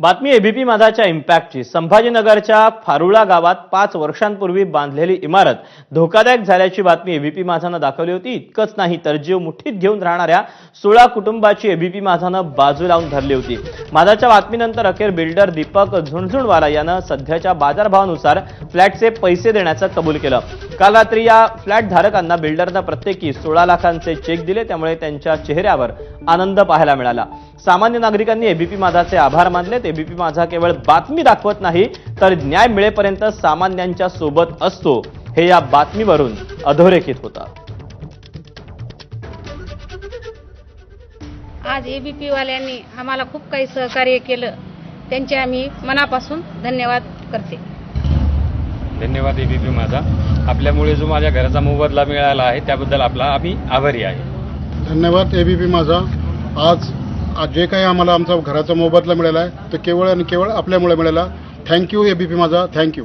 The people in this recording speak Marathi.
बातमी एबीपी माझाच्या इम्पॅक्टची संभाजीनगरच्या फारुळा गावात पाच वर्षांपूर्वी बांधलेली इमारत धोकादायक झाल्याची बातमी एबीपी माझानं दाखवली होती. इतकंच नाही तर जीव मुठीत घेऊन राहणाऱ्या सोळा कुटुंबाची एबीपी माझानं बाजू लावून धरली होती. माझाच्या बातमीनंतर अखेर बिल्डर दीपक झुणझुणवाला यानं सध्याच्या बाजारभावानुसार फ्लॅटचे पैसे देण्याचं कबूल केलं. काल रात्री या फ्लॅट धारकांना बिल्डरनं प्रत्येकी सोळा लाखांचे चेक दिले त्यामुळे त्यांच्या चेहऱ्यावर आनंद पाहायला मिळाला. सामान्य नागरिकांनी एबीपी माझाचे आभार मानलेत एबीपी माझा केवळ बातमी दाखवत नाही तर न्याय मिळेपर्यंत सामान्यांच्या सोबत असतो हे या बातमीवरून अधोरेखित होतं आज एबीपी वाल्यांनी आम्हाला खूप काही सहकार्य केलं. त्यांचे आम्ही मनापासून धन्यवाद करते. धन्यवाद एबीपी माझा. आपल्यामुळे जो माझ्या घराचा मोबदला मिळाला आहे त्याबद्दल आपला आम्ही आभारी आहे. धन्यवाद एबीपी माझा. आज आज जे काही आम्हाला आमचा घराचा मोबदला मिळाला आहे तो केवळ आणि केवळ आपल्यामुळे मिळाला. Thank you A B P माझा. Thank you